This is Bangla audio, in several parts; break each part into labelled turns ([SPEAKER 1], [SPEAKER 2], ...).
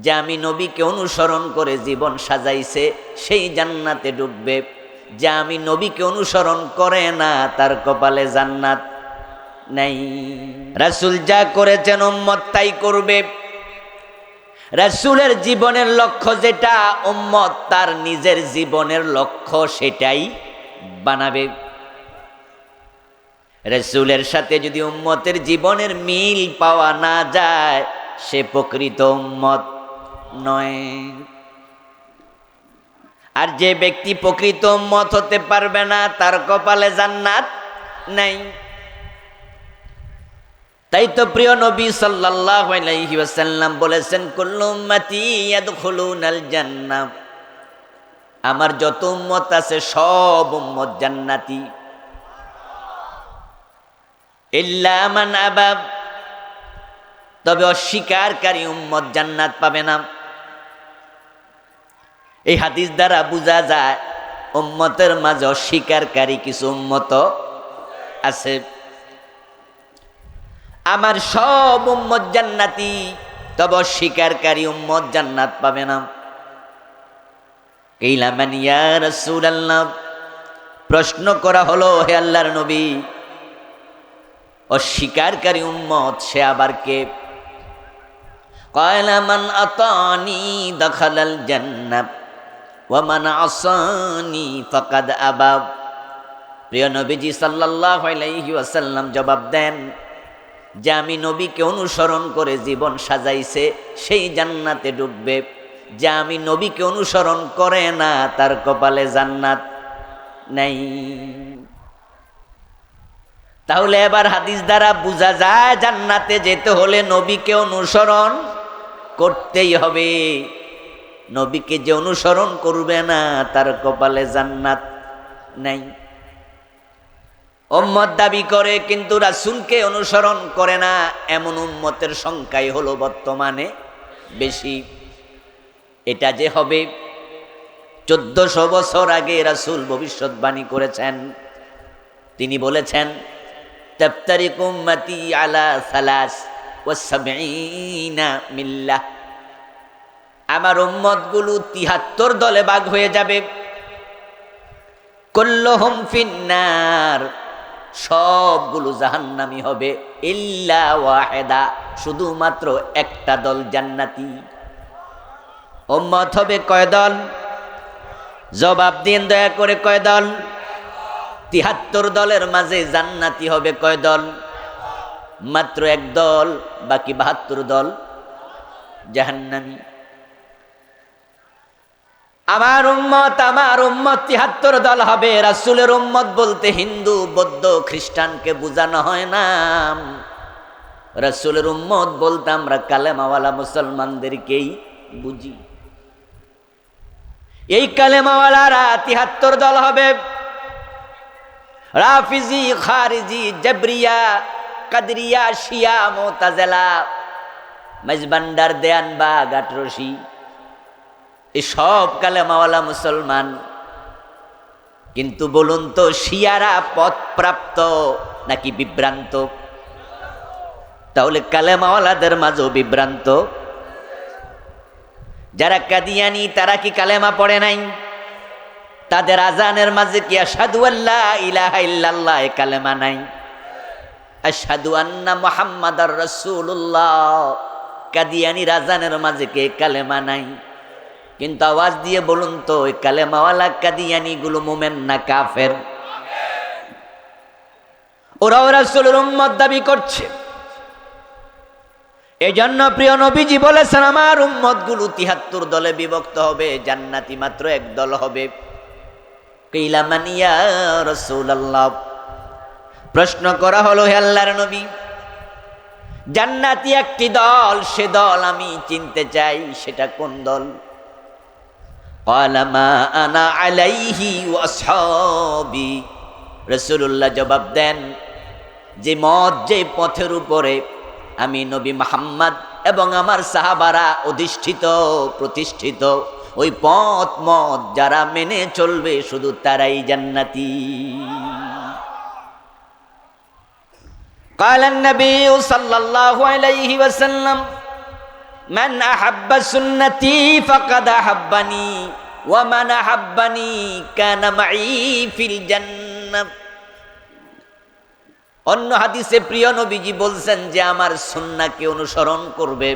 [SPEAKER 1] যে আমি নবীকে অনুসরণ করে জীবন সাজাইছে, সেই জান্নাতে ডুববে। যে আমি নবীকে অনুসরণ করে না, তার কপালে জান্নাত নাই। রাসূল যা করেছেন উম্মত তাই করবে। রাসূলের জীবনের লক্ষ্য যেটা, উম্মত তার নিজের জীবনের লক্ষ্য সেটাই বানাবে। রসুলের সাথে যদি উম্মতের জীবনের মিল পাওয়া না যায়, সে প্রকৃত উম্মত। নয়। আর যে ব্যক্তি প্রকৃত মত হতে পারবে না, তার কপালে জান্নাত নাই। তাই তো প্রিয় নবী সাল্লাল্লাহু বলেছেন, কুল্লু আমার যত উম্মত আছে, সব উম্মত জান্নাতি। ইল্লামান আবাব। তবে অস্বীকারী উম্মত জান্নাত পাবে না। এই হাদিস দ্বারা বোঝা যায়, উম্মতের মাঝে অস্বীকারী কিছু উম্মত আছে। আমার সব উম্মত জান্নাতি, তবে অস্বীকারী উম্মত জান্নাত পাবে না। কেইলামান প্রশ্ন করা হলো, হে আল্লাহর নবী, অস্বীকারী উম্মত সে আবার কে? কয়লা, মান আতানি দখালাল জান্নাত। ওয়া মান আসানি আবাব প্রিয় নবীজি ওয়াসাল্লাম জবাব দেন যে আমি নবীকে অনুসরণ করে জীবন সাজাইছে, সেই জান্নাতে ডুববে। যে আমি নবীকে অনুসরণ করে না, তার কপালে জান্নাত নাই। তাহলে এবার হাদিস দ্বারা বোঝা যায়, জান্নাতে যেতে হলে নবীকে অনুসরণ করতেই হবে। নবীকে যে অনুসরণ করবে না, তার কপালে জান্নাত নাই। উম্মত দাবি করে, কিন্তু রাসুলকে অনুসরণ করে না, এমন উম্মতের সংখ্যাই হলো বর্তমানে বেশি। এটা যে হবে, চোদ্দশো বছর আগে রাসুল ভবিষ্যৎবাণী করেছেন। তিনি বলেছেন তেপ্তারিকুম্মাতি আলা সালাস ও মিল্লা আমার উম্মতগুলো তিহাত্তর দলে ভাগ হয়ে যাবে। কল্লহম ফিন্নার, সবগুলো জাহান্নামি হবে। ইল্লা ওয়াহেদা, শুধুমাত্র একটা দল জান্নাতি। উম্মত হবে কয় দল? জবাব দিন দয়া করে কয় দল? তিহাত্তর দলের মাঝে জান্নাতি হবে কয় দল? মাত্র এক দল, বাকি বাহাত্তর দল জাহান্নামি। আমার উম্মত আমার উম্মত তিহাত্তর দল হবে। রাসুলের উম্মত বলতে হিন্দু, বৌদ্ধ, খ্রিস্টানকে বোঝানো হয় না। রাসুলের উম্মত বলতে আমরা কালেমাওয়ালা মুসলমানদেরকেই বুঝি। এই কালেমাওয়ালারা তিহাত্তর দল হবে। রাফিজি, খারিজি, জবরিয়া, কাদরিয়া, শিয়া, মোতাজেলা, মেজবান্ডার, দেয়ানবাগ আটরসি এই সব কালেমাওয়ালা মুসলমান। কিন্তু বলুন তো, শিয়ারা পথ প্রাপ্ত নাকি বিভ্রান্ত? তাহলে কালেমাওয়ালাদের মাঝেও বিভ্রান্ত। যারা কাদিয়ানি, তারা কি কালেমা পড়ে নাই? তাদের আজানের মাঝে কি আসাদু আল্লাহ ইলাহা ইল্লাল্লাহ কালেমা নাই? আসাদু আন্না মুহাম্মাদার রাসূলুল্লাহ। কাদিয়ানি রাজানের মাঝে কে কালেমা নাই? কিন্তু আওয়াজ দিয়ে বলুন তো, ওই কাদিয়ানি গুলো মোমেন না কাফের? ওরাও রাসূলের উম্মত দাবি করছে। এই জন্য প্রিয় নবীজি বলেছেন, আমার উম্মতগুলো তিহাত্তর দলে বিভক্ত হবে, জান্নাতি মাত্র এক দল হবে। কিলামানিয়া রসুল্লাহ প্রশ্ন করা হলো, হে আল্লাহর নবী, জান্নাতি একটি দল, সে দল আমি চিনতে চাই, সেটা কোন দল? কালামা আনা আলাইহি ওয়াসহাবি রসুল্লাহ জবাব দেন যে মত যে পথের উপরে আমি নবী মোহাম্মদ এবং আমার সাহাবারা অধিষ্ঠিত প্রতিষ্ঠিত ওই পথ মত যারা মেনে চলবে শুধু তারাই জান্নাতি قال النبي صلى الله عليه وسلم মান আহাব্বা সুন্নতি ফাকাদ আহাব্বানি ওয়া মান আহাব্বানি কানা মাই ফিল জান্নাহ অন্য হাদিসে প্রিয় নবীজি বলছেন যে আমার সুন্নাকে অনুসরণ করবে।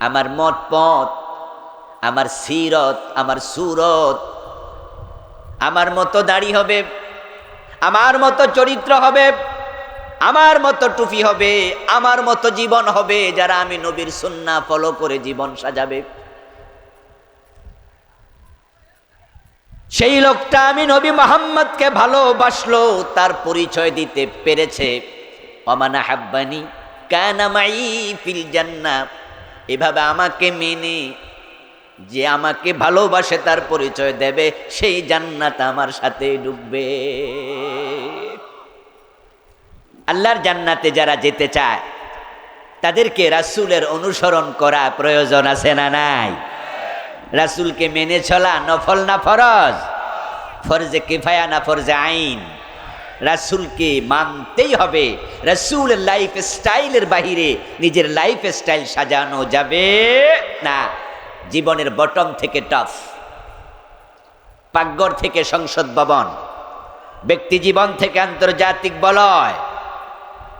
[SPEAKER 1] আমার মত পথ আমার সিরত, আমার সুরত। আমার মতো দাড়ি হবে, আমার মতো চরিত্র হবে আমার মতো টুপি হবে, আমার মতো জীবন হবে যারা আমি নবীর সুন্না ফলো করে জীবন সাজাবে। সেই লোকটা আমি নবী মোহাম্মদকে ভালোবাসলো, তার পরিচয় দিতে পেরেছে। অমানা হাব্বানি কানামাই ফিল জান্না। এভাবে আমাকে মেনে যে আমাকে ভালোবাসে, তার পরিচয় দেবে, সেই জান্নাত আমার সাথে ডুববে। আল্লাহর জান্নাতে যারা যেতে চায়, তাদেরকে রাসূলের অনুসরণ করা প্রয়োজন আছে না নাই? রাসূলকে মেনে চলা নফল না ফরজ? ফরজে কিফায়া না ফরজে আইন? রাসূলকে মানতেই হবে। রাসূলের লাইফ স্টাইলের বাহিরে নিজের লাইফ স্টাইল সাজানো যাবে না। জীবনের বটম থেকে টফ, পাকঘর থেকে সংসদ ভবন, ব্যক্তি জীবন থেকে আন্তর্জাতিক বলয়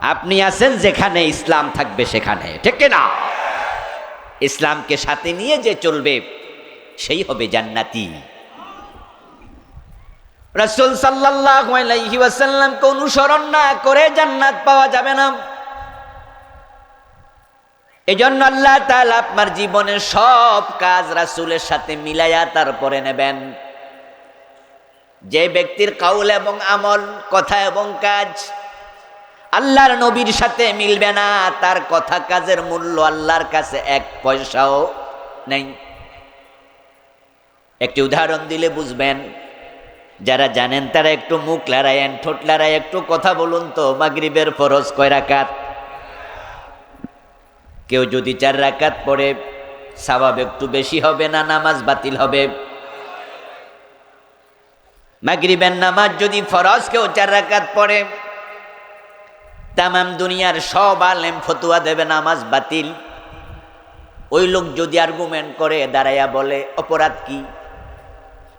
[SPEAKER 1] আপনি আছেন যেখানে ইসলাম থাকবে সেখানে, ঠিক না ইসলামকে সাথে নিয়ে যে চলবে, সেই হবে জান্নাতি। রাসূল ওয়াসাল্লামকে অনুসরণ না করে জান্নাত পাওয়া যাবে না। এজন্য আল্লাহ তাআলা আপনার জীবনের সব কাজ রাসূলের সাথে মিলাইয়া তারপরে নেবেন। যে ব্যক্তির কাউল এবং আমল, কথা এবং কাজ আল্লাহর নবীর সাথে মিলবে না, তার কথা কাজের মূল্য আল্লাহর কাছে এক পয়সাও নেই। একটি উদাহরণ দিলে বুঝবেন, যারা জানেন তারা একটু মুখ লড়াইয়েন, ঠোঁট লড়াই, একটু কথা বলুন তো, মাগরিবের ফরজ কয় রাকাত? কেউ যদি চার রাকাত পড়ে, স্বভাব একটু বেশি হবে না নামাজ বাতিল হবে? মাগরিবের নামাজ যদি ফরজ কেউ চার রাকাত পড়ে তামাম দুনিয়ার সব আলেম ফতুয়া দেবে, নামাজ বাতিল। ওই লোক যদি আর্গুমেন্ট করে, দাঁড়াইয়া বলে, অপরাধ কি?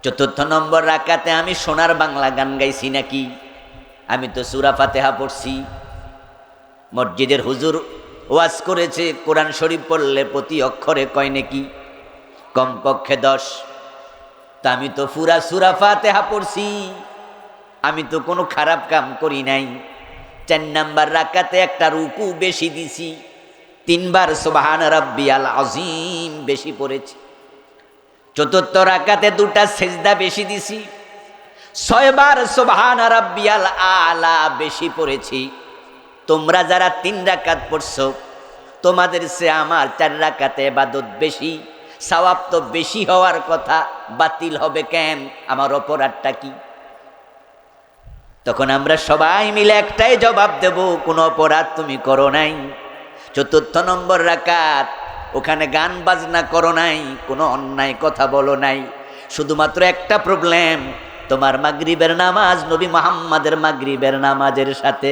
[SPEAKER 1] চতুর্থ নম্বর রাকাতে আমি সোনার বাংলা গান গাইছি নাকি? আমি তো সুরা ফাতেহা পড়ছি। মসজিদের হুজুর ওয়াজ করেছে, কোরআন শরীফ পড়লে প্রতি অক্ষরে কয় নাকি? কমপক্ষে দশ। তা আমি তো ফুরা সুরা ফাতেহা পড়ছি। আমি তো কোনো খারাপ কাম করি নাই। চার নাম্বার রাকাতে একটা রুকু বেশি দিছি। তিনবার সুবাহান রব্বিয়াল আজিম বেশি পড়েছি। চতুর্থ রাকাতে দুটা সেজদা বেশি দিছি। ছয়বার সুবহান রাব্বিয়াল আলা বেশি পড়েছি। তোমরা যারা তিন রাকাত পড়ছো, তোমাদের সে আমার চার রাকাতে এবাদত বেশি। সওয়াব তো বেশি হওয়ার কথা, বাতিল হবে কেন? আমার অপরাধটা কি? তখন আমরা সবাই মিলে একটাই জবাব দেব, কোনো অপরাধ তুমি করো নাই। চতুর্থ নম্বর রাকাত, ওখানে গান বাজনা করো নাই, কোনো অন্যায় কথা বলো নাই। শুধুমাত্র একটা প্রবলেম তোমার মাগরিবের নামাজ, নবী মোহাম্মদের মাগরিবের নামাজের সাথে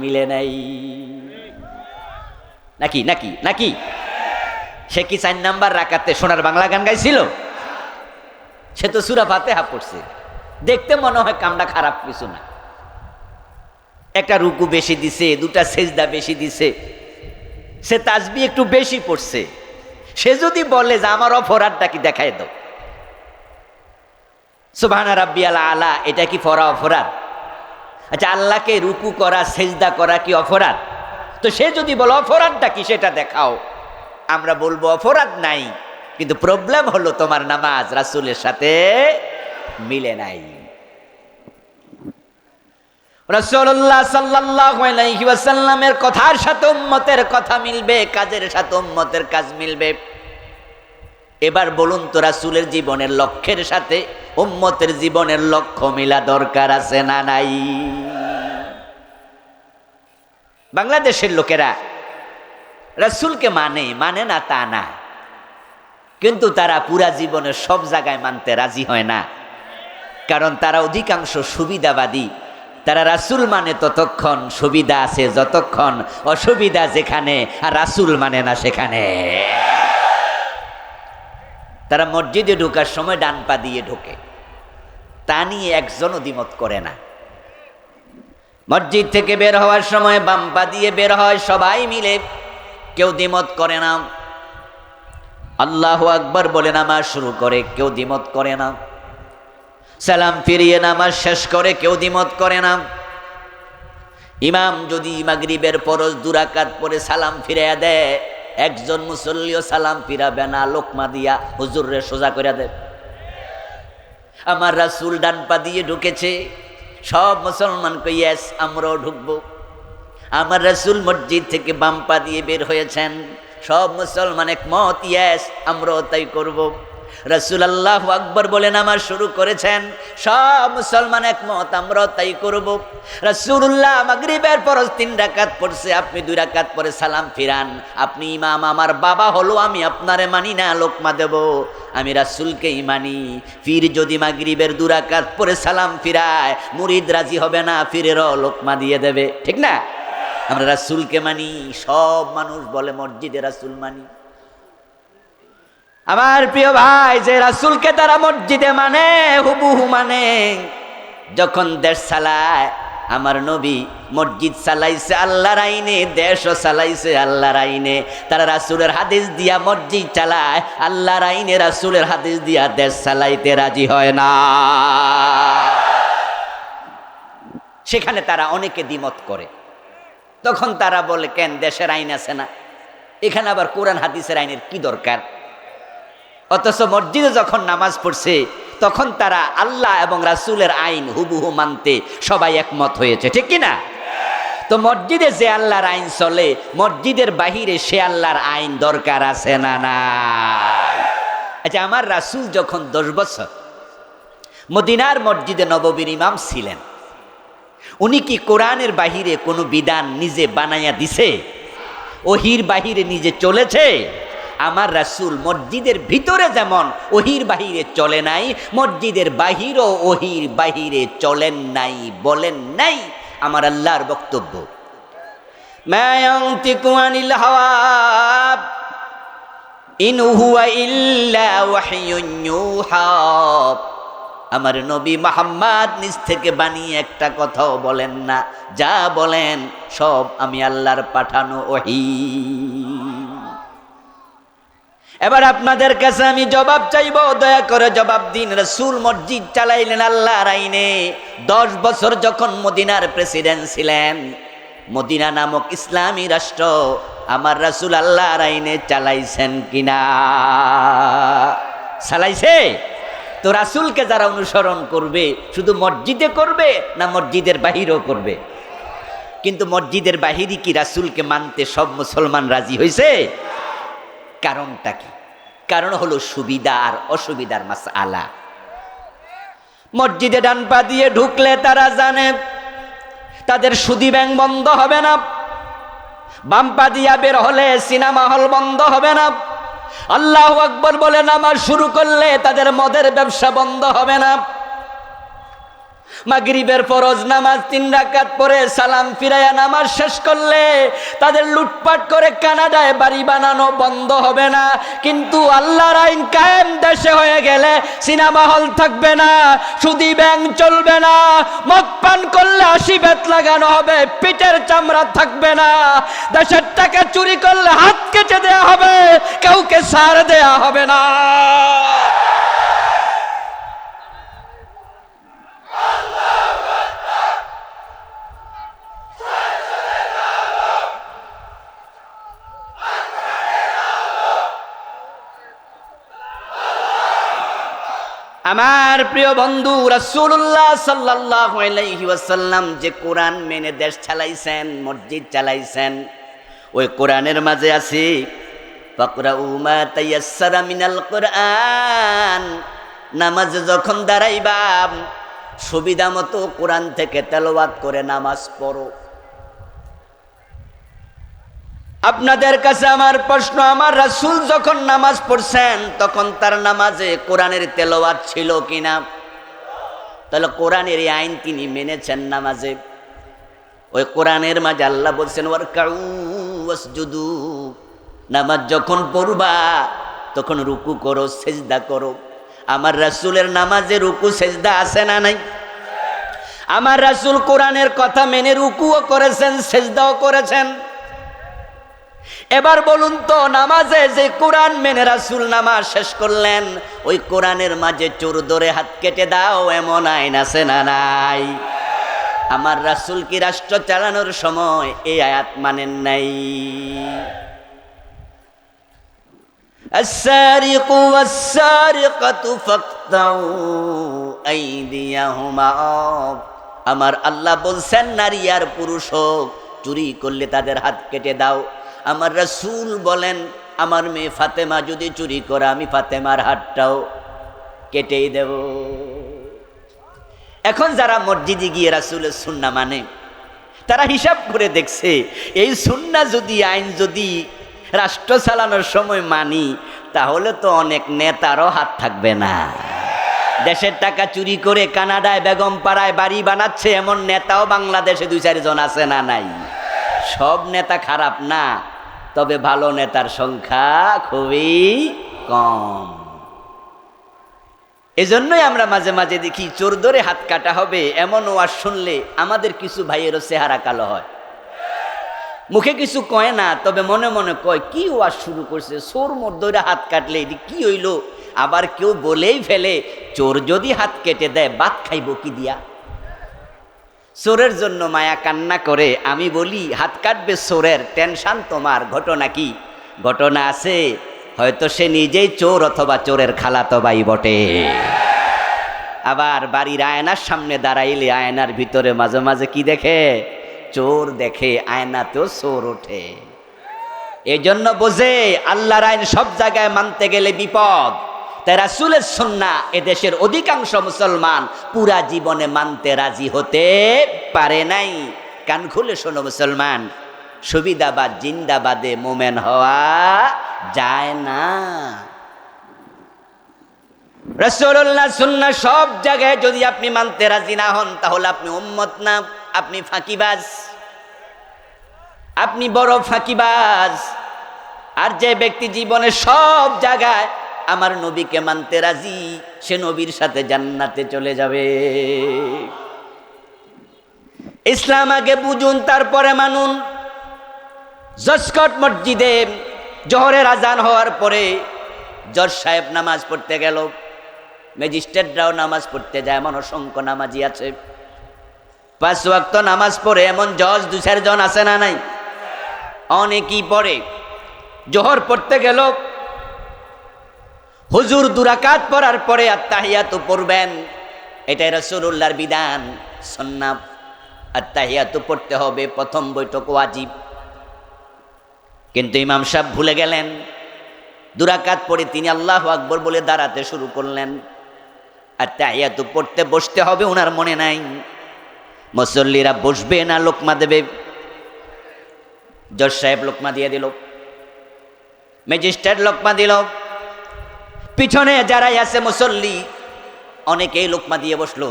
[SPEAKER 1] মিলে নাই। নাকি নাকি নাকি? সে কি চার নাম্বার রাকাতে সোনার বাংলা গান গাইছিল? সে তো সুরা ফাতে হা পড়ছে। দেখতে মনে হয় কামটা খারাপ, কিছু না। একটা রুকু বেশি দিছে, দুটা সেজদা বেশি দিছে। সে তাজবি একটু বেশি পড়ছে। সে যদি বলে যে আমার অপরাধটা কি দেখায় দাও। সুবহানা রাব্বিয়াল আলা আলা এটা কি ফরা অপরাধ? আচ্ছা আল্লাহকে রুকু করা, সেজদা করা কি অপরাধ? তো সে যদি বলে, অপরাধটা কি, সেটা দেখাও। আমরা বলব, অপরাধ নাই। কিন্তু প্রবলেম হলো তোমার নামাজ, রাসূলের সাথে মিলে নাই। রসল্লাহ সাল্লামের কথার সাথে উম্মতের কথা মিলবে, কাজের সাথে উম্মতের কাজ মিলবে। এবার বলুন তো, রাসুলের জীবনের লক্ষ্যের সাথে উম্মতের জীবনের লক্ষ্য মিলা দরকার আছে না নাই? বাংলাদেশের লোকেরা রাসুলকে মানে মানে না তা না। কিন্তু তারা পুরা জীবনের সব জায়গায় মানতে রাজি হয় না। কারণ তারা অধিকাংশ সুবিধাবাদী। তারা রাসুল মানে ততক্ষণ, সুবিধা আছে যতক্ষণ, অসুবিধা যেখানে, আর রাসুল মানে না সেখানে। তারা মসজিদে ঢোকার সময় ডান পা দিয়ে ঢোকে। তা নিয়ে একজনও দ্বিমত করে না। মসজিদ থেকে বের হওয়ার সময় বাম পা দিয়ে বের হয় সবাই মিলে। কেউ দ্বিমত করে না। আল্লাহ আকবর বলে নামা শুরু করে, কেউ দ্বিমত করে না। সালাম ফিরিয়ে নামাজ শেষ করে কেউ দ্বিমত করে না। ইমাম যদি মাগরিবের পরশ দুরাকাত পরে সালাম ফিরিয়ে দেয়, একজন মুসল্লিও সালাম ফিরাবে না, লোকমা দিয়া হুজুররে সোজা করে দেয়। আমার রাসুল ডান পা দিয়ে ঢুকেছে, সব মুসলমানকে ইয়েস, আমরাও ঢুকবো। আমার রাসুল মসজিদ থেকে বাম পা দিয়ে বের হয়েছেন, সব মুসলমান একমত, ইয়েস, আমরাও তাই করব। রাসুল আল্লাহ আকবর বলে নামাজ শুরু করেছেন, সব মুসলমান একমত, আমরাও তাই করব। রাসুল্লাহ মাগরিবের পরশ তিন রাকাত পড়ছে, আপনি দুই রাকাত পরে সালাম ফিরান। আপনি ইমাম, আমার বাবা হলো, আমি আপনারে মানি না, লোকমা দেব। আমি রাসুলকেই মানি। ফির যদি মাগরিবের দুরাকাত পরে সালাম ফিরায়, মুরিদ রাজি হবে না, ফিরেরও লোকমা দিয়ে দেবে। ঠিক না? আমরা রাসুলকে মানি, সব মানুষ বলে মসজিদে রাসুল মানি। আমার প্রিয় ভাই, যে রাসুলকে তারা মসজিদে মানে হুবুহু মানে। যখন দেশ চালায়, আমার নবী মসজিদ চালাইছে আল্লাহর আইনে, দেশও চালাইছে আল্লাহর আইনে। তারা রাসুলের হাদিস দিয়া মসজিদ চালায়, আল্লাহর আইনে রাসুলের হাদিস দিয়া দেশ চালাইতে রাজি হয় না। সেখানে তারা অনেকে দ্বিমত করে। তখন তারা বলে, কেন দেশের আইন আছে না? এখানে আবার কোরআন, হাদিসের আইনের কি দরকার? অথচ মসজিদে যখন নামাজ পড়ছে, তখন তারা আল্লাহ এবং রাসুলের আইন হুবুহু মানতে সবাই একমত হয়েছে, ঠিক কিনা? তো মসজিদে যে আল্লাহর আইন চলে, মসজিদের বাহিরে সে আল্লাহর আইন দরকার আছে না না আচ্ছা আমার রাসুল যখন দশ বছর, মদিনার মসজিদে নববীর ইমাম ছিলেন, উনি কি কোরআনের বাহিরে কোনো বিধান নিজে বানাইয়া দিছে? ওহির বাহিরে নিজে চলেছে? আমার রাসুল মসজিদের ভিতরে যেমন ওহির বাহিরে চলে নাই, মসজিদের বাহিরও ওহির বাহিরে চলেন নাই, বলেন নাই আমার আল্লাহর বক্তব্য। আমার নবী মোহাম্মদ নিজ থেকে বানিয়ে একটা কথাও বলেন না, যা বলেন সব আমি আল্লাহর পাঠানো ওহি। এবার আপনাদের কাছে আমি জবাব চাইব, দয়া করে জবাব দিন। রসুল মসজিদ চালাইলেন আল্লাহর আইনে। দশ বছর যখন মদিনার প্রেসিডেন্ট ছিলেন, মদিনা নামক ইসলামী রাষ্ট্র আমার রাসুল আল্লাহর আইনে চালাইছেন কিনা? চালাইছে? তো রাসুলকে যারা অনুসরণ করবে, শুধু মসজিদে করবে না মসজিদের বাহিরেও করবে? কিন্তু মসজিদের বাহিরই কি রাসুলকে মানতে সব মুসলমান রাজি হয়েছে কারণটা কি? কারণ হলো সুবিধা আর অসুবিধার মাস আলা মসজিদে ডান পা দিয়ে ঢুকলে তারা জানে, তাদের সুদি ব্যাংক বন্ধ হবে না। বাম পা দিয়া বের হলে সিনেমা হল বন্ধ হবে না। আল্লাহ আকবর বলে নামাজ শুরু করলে তাদের মদের ব্যবসা বন্ধ হবে না। মাগরিবের ফরজ নামাজ তিন রাকাত পরে সালাম ফিরাইয়া নামাজ শেষ করলে তাদের লুটপাট করে কানাডায় বাড়ি বানানো বন্ধ হবে না। কিন্তু আল্লাহর আইন কায়েম দেশে হয়ে গেলে সিনেমা হল থাকবে না, সুদি ব্যাংক চলবে না, মদ পান করলে আশি বেত লাগানো হবে, পিঠের চামড়া থাকবে না। দেশের টাকা চুরি করলে হাত কেটে দেয়া হবে, কাউকে সার দেয়া হবে না। আমার প্রিয় বন্ধু রাসূলুল্লাহ সাল্লাল্লাহু আলাইহি ওয়াসাল্লাম যে কোরআন মেনে দেশ চালাইছেন, মসজিদ চালাইছেন, ওই কোরআনের মাঝে আছে। ফাকরাউ মা তায়াসসারা মিনাল কোরআন। নামাজে যখন দাঁড়াইবা সুবিধা মতো কোরআন থেকে তেলাওয়াত করে নামাজ পড়ো। আপনাদের কাছে আমার প্রশ্ন, আমার রাসূল যখন নামাজ পড়ছেন, তখন তার নামাজে কোরআনের তেলাওয়াত ছিল কিনা? তাহলে কোরআনের এই আইন তিনি মেনেছেন নামাজে। ওই কোরআনের মাঝে আল্লাহ বলছেন ওর কাউজুদু নামাজ যখন পড়বা, তখন রুকু করো, সেজদা করো। আমার রাসুলের নামাজে রুকু, সেজদা আছে না নাই? আমার রাসূল কোরআনের কথা মেনে রুকুও করেছেন, সেজদাও করেছেন। এবার বলুন তো নামাজে যে কোরআন মেনে রাসূল নামাজ শেষ করলেন ওই কোরআনের মাঝে চোর ধরে হাত কেটে দাও এমন আইন আছে না নাই আমার রাসূল কি রাষ্ট্র চালানোর সময় এই আয়াত মানেন নাই السارق والسارقة فاقطعوا أيديهما আমার আল্লাহ বলছেন নারী আর পুরুষ হোক চুরি করলে তাদের হাত কেটে দাও আমার রাসূল বলেন, আমার মেয়ে ফাতেমা যদি চুরি করে, আমি ফাতেমার হাতটাও কেটেই দেব। এখন যারা মসজিদে গিয়ে রাসূলের সুন্না মানে তারা হিসাব করে দেখছে, এই সুন্না যদি আইন যদি রাষ্ট্র চালানোর সময় মানি, তাহলে তো অনেক নেতারও হাত থাকবে না। দেশের টাকা চুরি করে কানাডায় বেগম পাড়ায় বাড়ি বানাচ্ছে, এমন নেতাও বাংলাদেশে দুই চারজন আছে না নাই? সব নেতা খারাপ না। তবে ভালো নেতার সংখ্যা খুবই কম। এজন্যই আমরা মাঝে মাঝে দেখি চোর ধরে হাত কাটা হবে, এমন ওয়াজ শুনলে আমাদের কিছু ভাইয়েরও চেহারা কালো হয়। মুখে কিছু কয় না, তবে মনে মনে কয়, কি ওয়াজ শুরু করছে? চোর মোর ধরে হাত কাটলে এটি কি হইল? আবার কেউ বলেই ফেলে, চোর যদি হাত কেটে দেয় বাদ খাইব কি দিয়া? চোরের জন্য মায়া কান্না করে, আমি বলি, হাত কাটবে চোরের, টেনশন তোমার, ঘটনা কি? ঘটনা আছে, হয়তো সে নিজেই চোর অথবা চোরের খালাতো বাই বটে। আবার বাড়ির আয়নার সামনে দাঁড়াইলে আয়নার ভিতরে মাঝে মাঝে কি দেখে? চোর দেখে, আয়নাতেও চোর ওঠে। এই জন্য বোঝে, আল্লাহর আইন সব জায়গায় মানতে গেলে বিপদ। তাই রাসুলের সন্না এদেশের অধিকাংশ মুসলমান পুরা জীবনে মানতে রাজি হতে পারে নাই। কান খুলে শোনো মুসলমান, সুবিধাবাদ, জিন্দাবাদে মোমেন হওয়া যায় না। রসুল্লাহ সুন্না সব জায়গায় যদি আপনি মানতে রাজি না হন, তাহলে আপনি উম্মত না, আপনি ফাঁকিবাজ। আপনি বড় ফাঁকিবাজ। আর যে ব্যক্তি জীবনে সব জায়গায় আমার নবীকে মানতে রাজি, সে নবীর সাথে জান্নাতে চলে যাবে। ইসলাম আগে বুঝুন, তারপরে মানুন। জসকট মসজিদে জহরের আজান হওয়ার পরে জজ সাহেব নামাজ পড়তে গেল। ম্যাজিস্ট্রেটরাও নামাজ পড়তে যায়, এমন অসংখ্য নামাজি আছে। পাঁচ ওয়াক্ত নামাজ পড়ে এমন জজ দু চারজন আছে না নাই? অনেকই পড়ে। জোহর পড়তে গেল হুজুর দুরাকাত পড়ার পরে আত্মাহিয়াত পড়বেন। এটাই রসুল্লাহর বিধান সন্নাব আত্মাহিয়াত পড়তে হবে, প্রথম বৈঠক ওয়াজিব। কিন্তু ইমাম সাহেব ভুলে গেলেন। দুরাকাত পড়ে তিনি আল্লাহ আকবর বলে দাঁড়াতে শুরু করলেন। আর তাহিয়াত পড়তে বসতে হবে ওনার মনে নাই। মুসল্লিরা বসবে না, লোকমা দেবে। জজ সাহেব লোকমা দিয়ে দিল। ম্যাজিস্ট্রেট লোকমা দিল। পিছনে যারাই আছে মুসল্লি, অনেকেই লোকমা দিয়ে বসল।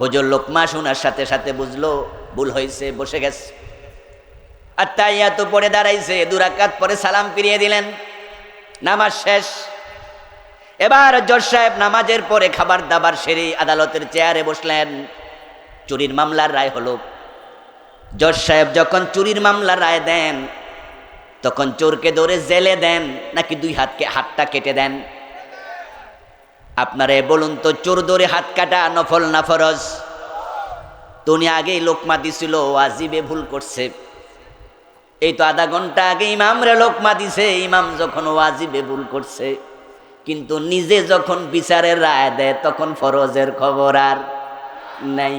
[SPEAKER 1] হুজুর লোকমা শোনার সাথে সাথে বুঝলো, ভুল হয়েছে, বসে গেছে। আর তাই এত পরে দাঁড়াইছে দুরাকাত পরে সালাম ফিরিয়ে দিলেন। নামাজ শেষ। এবার জজ সাহেব নামাজের পরে খাবার দাবার সেরে আদালতের চেয়ারে বসলেন। চুরির মামলার রায় হলো। জজ সাহেব যখন চুরির মামলার রায় দেন তখন চোরকে ধরে জেলে দেন, নাকি দুই হাতকে হাতটা কেটে দেন? আপনারা বলুন তো, চোর ধরে হাত কাটা নফল না ফরজ? তুমি আগেই লোকমা দিছিল ওয়াজিবে ভুল করছে। এই তো আধা ঘণ্টা আগে ইমামরে লোকমা দিছে, ইমাম যখন ওয়াজিবে ভুল করছে। কিন্তু নিজে যখন বিচারের রায় দেয়, তখন ফরজের খবর আর নাই।